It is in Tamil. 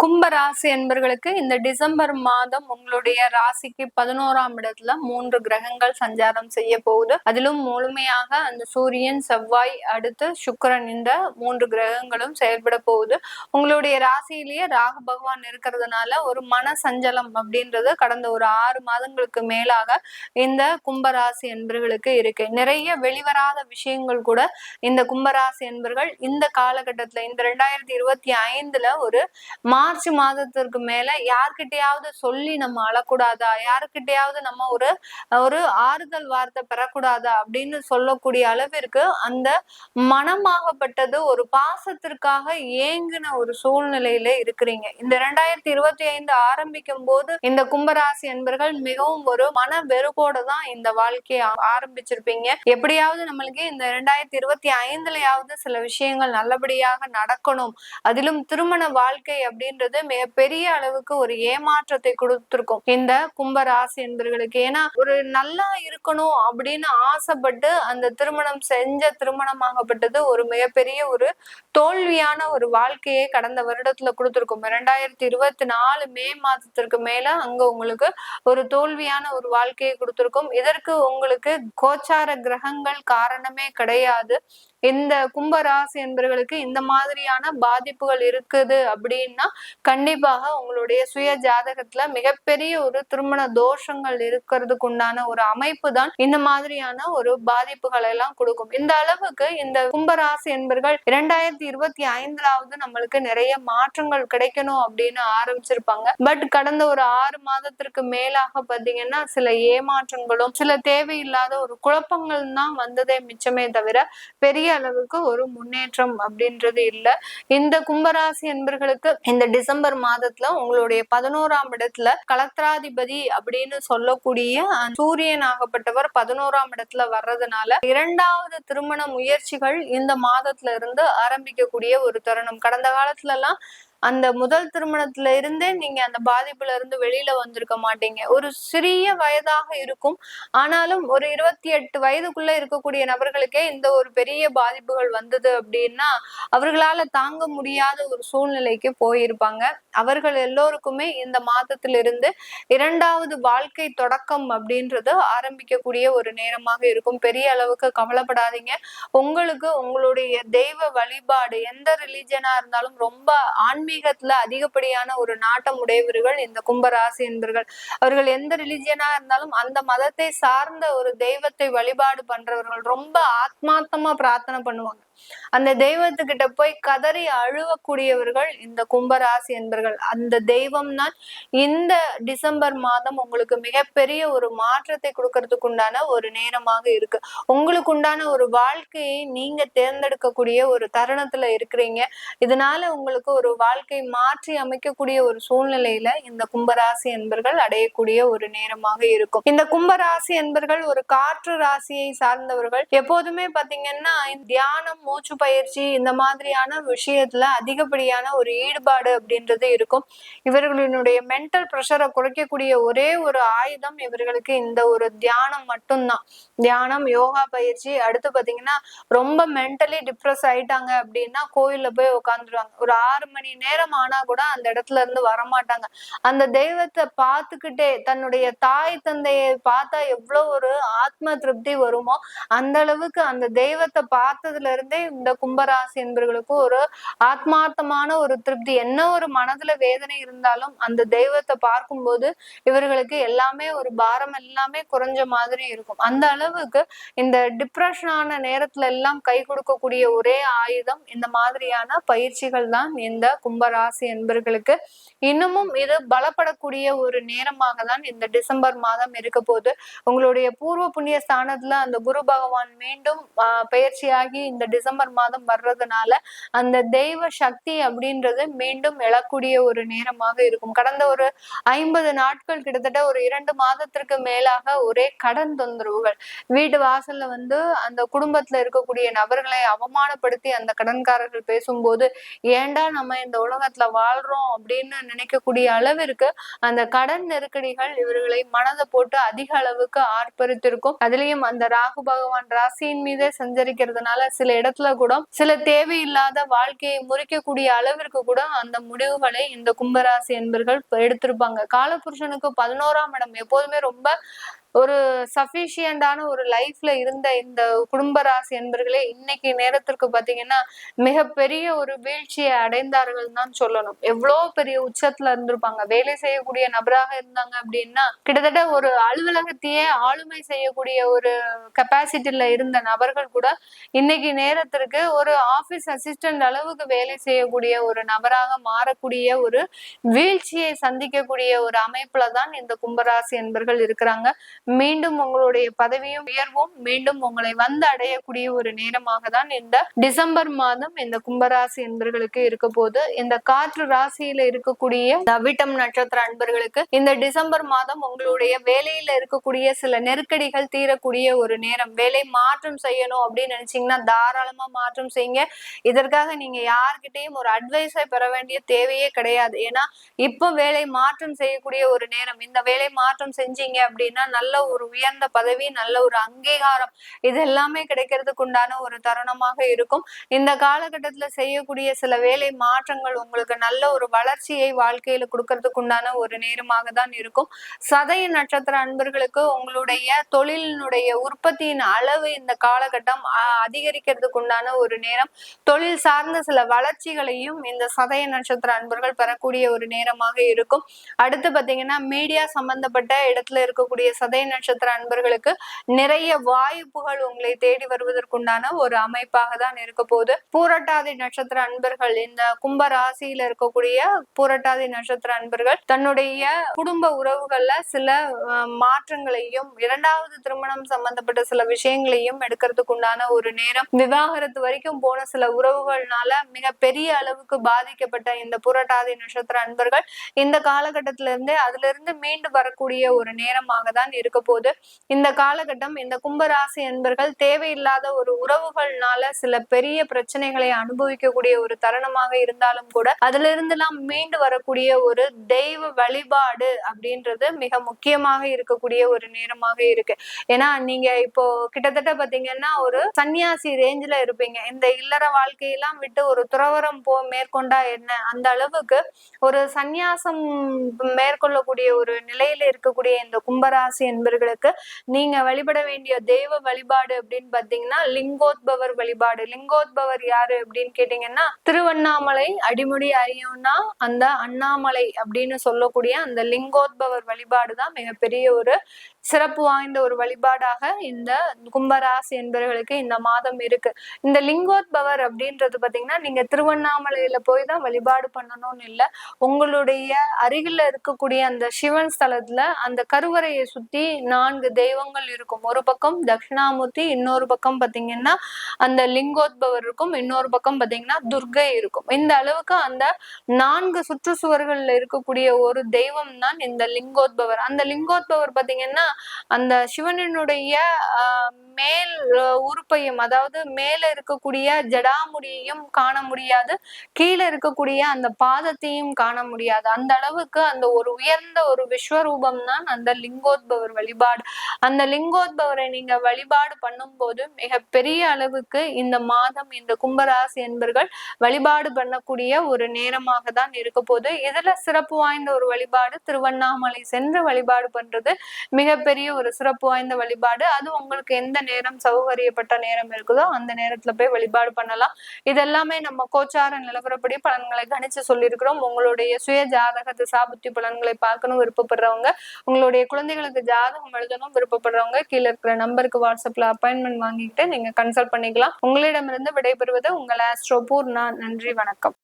கும்ப ராசி என்பர்களுக்கு இந்த டிசம்பர் மாதம் உங்களுடைய ராசிக்கு பதினோராம் இடத்துல மூன்று கிரகங்கள் சஞ்சாரம் செய்ய போகுது. அதிலும் முழுமையாக அந்த சூரியன் செவ்வாய் அடுத்து சுக்கரன் இந்த மூன்று கிரகங்களும் செயல்பட போகுது. உங்களுடைய ராசியிலேயே ராகு பகவான் இருக்கிறதுனால ஒரு மன சஞ்சலம் அப்படின்றது கடந்த ஒரு ஆறு மாதங்களுக்கு மேலாக இந்த கும்பராசி என்பர்களுக்கு இருக்கு. நிறைய வெளிவராத விஷயங்கள் கூட இந்த கும்பராசி என்பர்கள் இந்த காலகட்டத்துல இந்த ரெண்டாயிரத்தி இருபத்தி ஐந்துல ஒரு மா மார்ச் மாதத்திற்கு மேல யார்கிட்டயாவது சொல்லி நம்ம அழக்கூடாதா? யாருக்கிட்டையாவது நம்ம ஒரு ஒரு ஆறுதல் வார்த்தை பெறக்கூடாதா? அப்படின்னு சொல்லக்கூடிய அளவிற்கு அந்த மனமாகப்பட்டது ஒரு பாசத்திற்காக ஏங்கின ஒரு சூழ்நிலையில இருக்கிறீங்க. இந்த ரெண்டாயிரத்தி இருபத்தி ஐந்து ஆரம்பிக்கும் போது இந்த கும்பராசி என்பர்கள் மிகவும் ஒரு மன வெறுப்போட தான் இந்த வாழ்க்கையை ஆரம்பிச்சிருப்பீங்க. எப்படியாவது நம்மளுக்கு இந்த ரெண்டாயிரத்தி இருபத்தி ஐந்துலயாவது சில விஷயங்கள் நல்லபடியாக நடக்கணும். அதிலும் திருமண வாழ்க்கை அப்படின்றது மிகப்பெரிய அளவுக்கு ஒரு ஏமாற்றத்தை கொடுத்திருக்கும். இந்த கும்ப ராசி என்பர்களுக்கு. ஏன்னா ஒரு நல்லா இருக்கணும் அப்படின்னு ஆசைப்பட்டு அந்த திருமணம் செஞ்ச திருமணமாகப்பட்டது ஒரு மிகப்பெரிய ஒரு தோல்வியான ஒரு வாழ்க்கையை கடந்த வருடத்துல கொடுத்திருக்கும். இரண்டாயிரத்தி இருபத்தி நாலு மே மாதத்திற்கு மேல அங்க உங்களுக்கு ஒரு தோல்வியான ஒரு வாழ்க்கையை கொடுத்திருக்கும். இதற்கு உங்களுக்கு கோச்சார கிரகங்கள் காரணமே கிடையாது. இந்த கும்ப ராசி என்பவர்களுக்கு இந்த மாதிரியான பாதிப்புகள் இருக்குது அப்படின்னா கண்டிப்பாக உங்களுடைய சுய ஜாதகத்துல மிகப்பெரிய ஒரு திருமண தோஷங்கள் இருக்கிறதுக்கு உண்டான ஒரு அமைப்பு தான் இந்த மாதிரியான ஒரு பாதிப்புகளை எல்லாம் கொடுக்கும். இந்த அளவுக்கு இந்த கும்பராசி என்பர்கள் இரண்டாயிரத்தி இருபத்தி ஐந்துலாவது நம்மளுக்கு நிறைய மாற்றங்கள் கிடைக்கணும் அப்படின்னு ஆரம்பிச்சிருப்பாங்க. பட் கடந்த ஒரு ஆறு மாதத்திற்கு மேலாக பாத்தீங்கன்னா சில ஏமாற்றங்களும் சில தேவையில்லாத ஒரு குழப்பங்கள் தான் வந்ததே மிச்சமே தவிர பெரிய அளவுக்கு ஒரு முன்னேற்றம் அப்படின்றது இல்லை. இந்த கும்பராசி என்பர்களுக்கு இந்த டிசம்பர் மாதத்துல உங்களுடைய பதினோராம் இடத்துல கலத்திராதிபதி அப்படின்னு சொல்லக்கூடிய சூரியன் ஆகப்பட்டவர் பதினோராம் இடத்துல வர்றதுனால இரண்டாவது திருமண முயற்சிகள் இந்த மாதத்துல இருந்து ஆரம்பிக்கக்கூடிய ஒரு தருணம். கடந்த காலத்துல எல்லாம் அந்த முதல் திருமணத்துல இருந்தே நீங்க அந்த பாதிப்புல இருந்து வெளியில வந்திருக்க மாட்டீங்க. ஒரு சிறிய வயதாக இருக்கும். ஆனாலும் ஒரு இருபத்தி எட்டு வயதுக்குள்ள இருக்கக்கூடிய நபர்களுக்கே இந்த ஒரு பெரிய பாதிப்புகள் வந்தது அப்படின்னா அவர்களால தாங்க முடியாத ஒரு சூழ்நிலைக்கு போயிருப்பாங்க. அவர்கள் எல்லோருக்குமே இந்த மாதத்திலிருந்து இரண்டாவது வாழ்க்கை தொடக்கம் அப்படின்றது ஆரம்பிக்கக்கூடிய ஒரு நேரமாக இருக்கும். பெரிய அளவுக்கு கவலைப்படாதீங்க. உங்களுக்கு உங்களுடைய தெய்வ வழிபாடு எந்த ரிலீஜனா இருந்தாலும் ரொம்ப ஆன்மீகத்துல அதிகப்படியான ஒரு நாட்டம் உடையவர்கள் இந்த கும்பராசி என்பர்கள். அவர்கள் எந்த ரிலிஜியனா இருந்தாலும் அந்த மதத்தை சார்ந்த ஒரு தெய்வத்தை வழிபாடு பண்றவர்கள் ரொம்ப ஆத்மார்த்தமா பிரார்த்தனை பண்ணுவாங்க. அந்த தெய்வத்துக்கிட்ட போய் கதறி அழுவக்கூடியவர்கள் இந்த கும்பராசி என்பர்கள். அந்த தெய்வம் தான் இந்த டிசம்பர் மாதம் உங்களுக்கு மிகப்பெரிய ஒரு மாற்றத்தை கொடுக்கறதுக்கு உண்டான ஒரு நேரமாக இருக்கு. உங்களுக்கு உண்டான ஒரு வாழ்க்கையை நீங்க தேர்ந்தெடுக்கக்கூடிய ஒரு தருணத்துல இருக்கிறீங்க. இதனால உங்களுக்கு ஒரு வாழ்க்கை மாற்றி அமைக்கக்கூடிய ஒரு சூழ்நிலையில இந்த கும்பராசி என்பர்கள் அடையக்கூடிய ஒரு நேரமாக இருக்கும். இந்த கும்பராசி என்பர்கள் ஒரு காற்று ராசியை சார்ந்தவர்கள். எப்போதுமே பாத்தீங்கன்னா தியானம் மூச்சு பயிற்சி இந்த மாதிரியான விஷயத்துல அதிகப்படியான ஒரு ஈடுபாடு அப்படின்றது இருக்கும். இவர்களினுடைய மென்டல் ப்ரெஷரை குறைக்கக்கூடிய ஒரே ஒரு ஆயுதம் இவர்களுக்கு இந்த ஒரு தியானம் மட்டும்தான். தியானம் யோகா பயிற்சி அடுத்து பாத்தீங்கன்னா ரொம்ப மென்டலி டிப்ரெஸ் ஆயிட்டாங்க அப்படின்னா கோயில்ல போய் உட்காந்துருவாங்க ஒரு ஆறு மணி நேரம் நேரம் ஆனா கூட அந்த இடத்துல இருந்து வரமாட்டாங்க. அந்த தெய்வத்தை பார்த்துக்கிட்டே தன்னுடைய தாய் தந்தையை பார்த்தா எவ்வளவு ஒரு ஆத்ம திருப்தி வருமோ அந்த அளவுக்கு அந்த தெய்வத்தை பார்த்ததுல இருந்தே இந்த கும்பராசி என்பர்களுக்கு ஒரு ஆத்மார்த்தமான ஒரு திருப்தி. என்ன ஒரு மனதுல வேதனை இருந்தாலும் அந்த தெய்வத்தை பார்க்கும்போது இவர்களுக்கு எல்லாமே ஒரு பாரம் எல்லாமே குறைஞ்ச மாதிரி இருக்கும். அந்த அளவுக்கு இந்த டிப்ரெஷனான நேரத்துல எல்லாம் கை கொடுக்கக்கூடிய ஒரே ஆயுதம் இந்த மாதிரியான பயிற்சிகள் தான் இந்த கும்ப கும்பராசி என்பர்களுக்கு இன்னமும் இது பலப்படக்கூடிய ஒரு நேரமாக தான் இந்த டிசம்பர் மாதம் இருக்க போது உங்களுடைய பூர்வ புண்ணிய ஸ்தானத்துல அந்த குரு பகவான் மீண்டும் பயிற்சியாகி இந்த டிசம்பர் மாதம் வர்றதுனால அந்த தெய்வ சக்தி அப்படின்றது மீண்டும் எழக்கூடிய ஒரு நேரமாக இருக்கும். கடந்த ஒரு ஐம்பது நாட்கள் கிட்டத்தட்ட ஒரு இரண்டு மாதத்திற்கு மேலாக ஒரே கடன் தொந்தரவுகள். வீட்டு வாசல்ல வந்து அந்த குடும்பத்துல இருக்கக்கூடிய நபர்களை அவமானப்படுத்தி அந்த கடன்காரர்கள் பேசும்போது ஏண்டா நம்ம இந்த உலகத்துல வாழ்றோம் அப்படின்னு நினைக்கக்கூடிய அளவிற்கு அந்த கடன் நெருக்கடிகள் இவர்களை மனதை போட்டு அதிக அளவுக்கு ஆர்ப்பரித்திருக்கும். அதுலயும் அந்த ராகு பகவான் ராசியின் மீதே சஞ்சரிக்கிறதுனால சில இடத்துல இடத்துல கூட சில தேவையில்லாத வாழ்க்கையை முறிக்கக்கூடிய அளவிற்கு கூட அந்த முடிவுகளை இந்த கும்பராசி என்பர்கள் எடுத்திருப்பாங்க. காலபுருஷனுக்கு பதினோராம் இடம் எப்போதுமே ரொம்ப ஒரு சஃபிஷியண்டான ஒரு லைஃப்ல இருந்த இந்த குடும்ப ராசி என்பர்களே இன்னைக்கு நேரத்திற்கு பாத்தீங்கன்னா மிகப்பெரிய ஒரு வீழ்ச்சியை அடைந்தார்கள் தான் சொல்லணும். எவ்வளோ பெரிய உச்சத்துல இருந்திருப்பாங்க. வேலை செய்யக்கூடிய நபராக இருந்தாங்க அப்படின்னா கிட்டத்தட்ட ஒரு அலுவலகத்தையே ஆளுமை செய்யக்கூடிய ஒரு கெப்பாசிட்டியில இருந்த நபர்கள் கூட இன்னைக்கு நேரத்திற்கு ஒரு ஆபீஸ் அசிஸ்டன்ட் அளவுக்கு வேலை செய்யக்கூடிய ஒரு நபராக மாறக்கூடிய ஒரு வீழ்ச்சியை சந்திக்கக்கூடிய ஒரு அமைப்புல தான் இந்த கும்பராசி என்பர்கள் இருக்கிறாங்க. மீண்டும் உங்களுடைய பதவியும் உயர்வும். மீண்டும் உங்களை வந்து அடையக்கூடிய ஒரு நேரமாக தான் இந்த டிசம்பர் மாதம் இந்த கும்பராசி என்பர்களுக்கு இருக்க போது இந்த காற்று ராசியில இருக்கக்கூடிய தவிட்டம் நட்சத்திர அன்பர்களுக்கு இந்த டிசம்பர் மாதம் உங்களுடைய வேலையில இருக்கக்கூடிய சில நெருக்கடிகள் தீரக்கூடிய ஒரு நேரம். வேலை மாற்றம் செய்யணும் அப்படின்னு நினைச்சீங்கன்னா தாராளமா மாற்றம் செய்யுங்க. இதற்காக நீங்க யார்கிட்டையும் ஒரு அட்வைஸை பெற வேண்டிய தேவையே கிடையாது. ஏன்னா இப்போ வேலை மாற்றம் செய்யக்கூடிய ஒரு நேரம். இந்த வேலை மாற்றம் செஞ்சீங்க அப்படின்னா நல்ல ஒரு உயர்ந்த பதவி நல்ல ஒரு அங்கீகாரம் இது எல்லாமே கிடைக்கிறதுக்கு உண்டான ஒரு தருணமாக இருக்கும். இந்த காலகட்டத்துல செய்யக்கூடிய சில வேலை மாற்றங்கள் உங்களுக்கு நல்ல ஒரு வளர்ச்சியை வாழ்க்கையில கொடுக்கறதுக்கு உண்டான ஒரு நேரமாக தான் இருக்கும். சதய நட்சத்திர அன்பர்களுக்கு உங்களுடைய தொழிலினுடைய உற்பத்தியின் அளவு இந்த காலகட்டம் அதிகரிக்கிறதுக்கு உண்டான ஒரு நேரம். தொழில் சார்ந்த சில வளர்ச்சிகளையும் இந்த சதய நட்சத்திர அன்பர்கள் பெறக்கூடிய ஒரு நேரமாக இருக்கும். அடுத்து பாத்தீங்கன்னா மீடியா சம்பந்தப்பட்ட இடத்துல இருக்கக்கூடிய சதய சதய நட்சத்திர அன்பர்களுக்கு நிறைய வாய்ப்புகள் உங்களை தேடி வருவதற்குண்டான ஒரு அமைப்பாக தான் இருக்க போகுது. பூரட்டாதி நட்சத்திர அன்பர்கள் இந்த கும்ப ராசியில இருக்கக்கூடிய பூரட்டாதி நட்சத்திர அன்பர்கள் தன்னுடைய குடும்ப உறவுகள்ல சில மாற்றங்களையும் இரண்டாவது திருமணம் சம்பந்தப்பட்ட சில விஷயங்களையும் எடுக்கிறதுக்கு உண்டான ஒரு நேரம். விவாகரத்து வரைக்கும் போன சில உறவுகள்னால மிக பெரிய அளவுக்கு பாதிக்கப்பட்ட இந்த புரட்டாதி நட்சத்திர அன்பர்கள் இந்த காலகட்டத்தில இருந்து அதுல இருந்து மீண்டு வரக்கூடிய ஒரு நேரமாக தான் இருக்கு. இருக்க போது இந்த காலகட்டம் இந்த கும்பராசி என்பர்கள் தேவையில்லாத ஒரு உறவுகள்னால சில பெரிய பிரச்சனைகளை அனுபவிக்கக்கூடிய ஒரு தருணமாக இருந்தாலும் கூட அதுல இருந்து எல்லாம் மீண்டு வரக்கூடிய ஒரு தெய்வ வழிபாடு அப்படின்றது மிக முக்கியமாக இருக்கக்கூடிய ஒரு நேரமாக இருக்கு. ஏன்னா நீங்க இப்போ கிட்டத்தட்ட பாத்தீங்கன்னா ஒரு சன்னியாசி ரேஞ்சில இருப்பீங்க. இந்த இல்லற வாழ்க்கையெல்லாம் விட்டு ஒரு துறவரம் போ மேற்கொண்டா என்ன? அந்த அளவுக்கு ஒரு சந்நியாசம் மேற்கொள்ளக்கூடிய ஒரு நிலையில இருக்கக்கூடிய இந்த கும்பராசி நண்பர்களுக்கு நீங்க வழிபட வேண்டிய தெய்வ வழிபாடு அப்படின்னு பாத்தீங்கன்னா லிங்கோத்பவர் வழிபாடு. லிங்கோத்பவர் யாரு அப்படின்னு கேட்டீங்கன்னா திருவண்ணாமலை அடிமுடி அறியும்னா அந்த அண்ணாமலை அப்படின்னு சொல்லக்கூடிய அந்த லிங்கோத்பவர் வழிபாடு தான் மிகப்பெரிய ஒரு சிறப்பு வாய்ந்த ஒரு வழிபாடாக இந்த கும்பராசி என்பவர்களுக்கு இந்த மாதம் இருக்கு. இந்த லிங்கோத்பவர் அப்படின்றது பாத்தீங்கன்னா நீங்க திருவண்ணாமலையில போய் தான் வழிபாடு பண்ணணும்னு இல்லை. உங்களுடைய அருகில இருக்கக்கூடிய அந்த சிவன் ஸ்தலத்துல அந்த கருவறையை சுத்தி நான்கு தெய்வங்கள் இருக்கும். ஒரு பக்கம் தட்சிணாமூர்த்தி இன்னொரு பக்கம் பாத்தீங்கன்னா அந்த லிங்கோத்பவர் இருக்கும். இன்னொரு பக்கம் பாத்தீங்கன்னா துர்கை இருக்கும். இந்த அளவுக்கு அந்த நான்கு சுற்றுச்சுவர்கள்ல இருக்கக்கூடிய ஒரு தெய்வம் தான் இந்த லிங்கோத்பவர். அந்த லிங்கோத்பவர் பாத்தீங்கன்னா அந்த சிவனினுடைய மே உறுப்பையும் அதாவது மேல இருக்கக்கூடிய ஜடாமுடியையும் காண முடியாது கீழே இருக்கக்கூடிய அந்த பாதத்தையும் காண முடியாது. அந்த அளவுக்கு அந்த ஒரு உயர்ந்த ஒரு விஸ்வரூபம் தான் அந்த லிங்கோத்பவர் வழிபாடு. அந்த லிங்கோத்பவரை நீங்க வழிபாடு பண்ணும்போது மிக பெரிய அளவுக்கு இந்த மாதம் இந்த கும்பராசி என்பர்கள் வழிபாடு பண்ணக்கூடிய ஒரு நேரமாக தான் இருக்க போது இதுல சிறப்பு வாய்ந்த ஒரு வழிபாடு திருவண்ணாமலை சென்று வழிபாடு பண்றது மிகப்பெரிய ஒரு சிறப்பு வாய்ந்த வழிபாடு. அது உங்களுக்கு எந்த நேரம் சௌகரியப்பட்ட நேரம் இருக்குதோ அந்த நேரத்துல போய் வழிபாடு பண்ணலாம். இதெல்லாமே நம்ம கோச்சார நிலவரப்படி பலன்களை கணிச்சு சொல்லியிருக்கிறோம். உங்களுடைய சுய ஜாதகத்து சாபுத்தி பலன்களை பார்க்கணும் விருப்பப்படுறவங்க. உங்களுடைய குழந்தைகளுக்கு ஜாதகம் எழுதணும் விருப்பப்படுறவங்க கீழே இருக்கிற நம்பருக்கு வாட்ஸ்அப்ல அப்பாயின்மெண்ட் வாங்கிட்டு நீங்க கன்சல்ட் பண்ணிக்கலாம். உங்களிடமிருந்து விடைபெறுவது உங்கள் ஆஸ்ட்ரோபூர் நன்றி வணக்கம்.